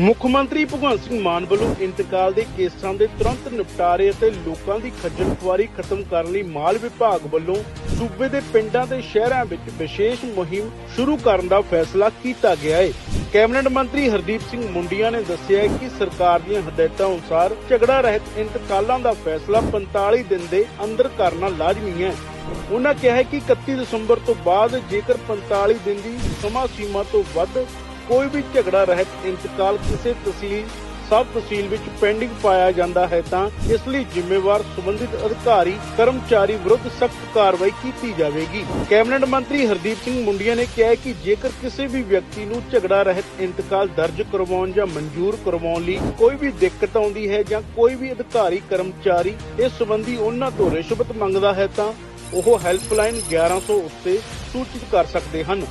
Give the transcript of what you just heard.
ਮੁੱਖ ਮੰਤਰੀ ਭਗਵੰਤ ਸਿੰਘ ਮਾਨ ਵੱਲੋਂ ਇੰਤਕਾਲ ਦੇ ਕੇਸਾਂ ਦੇ ਤੁਰੰਤ ਨਿਪਟਾਰੇ ਅਤੇ ਲੋਕਾਂ ਦੀ ਖੱਜਲ ਖੁਆਰੀ ਖਤਮ ਕਰਨ ਲਈ ਮਾਲ ਵਿਭਾਗ ਵੱਲੋਂ ਸੂਬੇ ਦੇ ਪਿੰਡਾਂ ਤੇ ਸ਼ਹਿਰਾਂ ਵਿੱਚ ਵਿਸ਼ੇਸ਼ ਮੁਹਿੰਮ ਸ਼ੁਰੂ ਕਰਨ ਦਾ ਫੈਸਲਾ ਕੀਤਾ ਗਿਆ ਹੈ ਕੈਬਨਿਟ ਮੰਤਰੀ ਹਰਦੀਪ ਸਿੰਘ ਮੁੰਡੀਆਂ ਨੇ ਦੱਸਿਆ ਹੈ ਕਿ ਸਰਕਾਰ ਦੀਆਂ ਹਦਾਇਤਾਂ ਅਨੁਸਾਰ ਝਗੜਾ ਰਹਿਤ ਇੰਤਕਾਲਾਂ ਦਾ ਫੈਸਲਾ 45 ਦਿਨ ਦੇ ਅੰਦਰ ਕਰਨਾ ਲਾਜ਼ਮੀ ਹੈ। ਉਹਨਾਂ ਕਿਹਾ ਕਿ 31 ਦਸੰਬਰ ਤੋਂ ਬਾਅਦ ਜੇਕਰ 45 ਦਿਨ ਦੀ ਸਮਾਂ ਸੀਮਾ ਤੋਂ ਵੱਧ ਕੋਈ ਵੀ ਝਗੜਾ ਰਹਿਤ ਇੰਤਕਾਲ ਕਿਸੇ ਤਹਿਸੀਲ, ਸਬ ਤਹਿਸੀਲ ਵਿੱਚ ਪੈਂਡਿੰਗ ਪਾਇਆ ਜਾਂਦਾ ਹੈ ਤਾਂ ਇਸ ਲਈ ਜ਼ਿੰਮੇਵਾਰ ਸੰਬੰਧਿਤ ਅਧਿਕਾਰੀ, ਕਰਮਚਾਰੀ ਵਿਰੁੱਧ ਸਖਤ ਕਾਰਵਾਈ ਕੀਤੀ ਜਾਵੇਗੀ। ਕੈਬਨਿਟ ਮੰਤਰੀ ਹਰਦੀਪ ਸਿੰਘ ਮੁੰਡੀਆਂ ਨੇ ਕਿਹਾ ਕਿ ਜੇਕਰ ਕਿਸੇ ਵੀ ਵਿਅਕਤੀ ਨੂੰ ਝਗੜਾ ਰਹਿਤ ਇੰਤਕਾਲ ਦਰਜ ਕਰਵਾਉਣ ਜਾਂ ਮਨਜ਼ੂਰ ਕਰਵਾਉਣ ਲਈ ਕੋਈ ਵੀ ਦਿੱਕਤ ਆਉਂਦੀ ਹੈ ਜਾਂ ਕੋਈ ਵੀ ਅਧਿਕਾਰੀ, ਕਰਮਚਾਰੀ ਇਸ ਸੰਬੰਧੀ ਉਹਨਾਂ ਤੋਂ ਰਿਸ਼ਵਤ ਮੰਗਦਾ ਹੈ ਤਾਂ ਉਹ ਹੈਲਪਲਾਈਨ 1100 ਉੱਤੇ ਸੂਚਿਤ ਕਰ ਸਕਦੇ ਹਨ।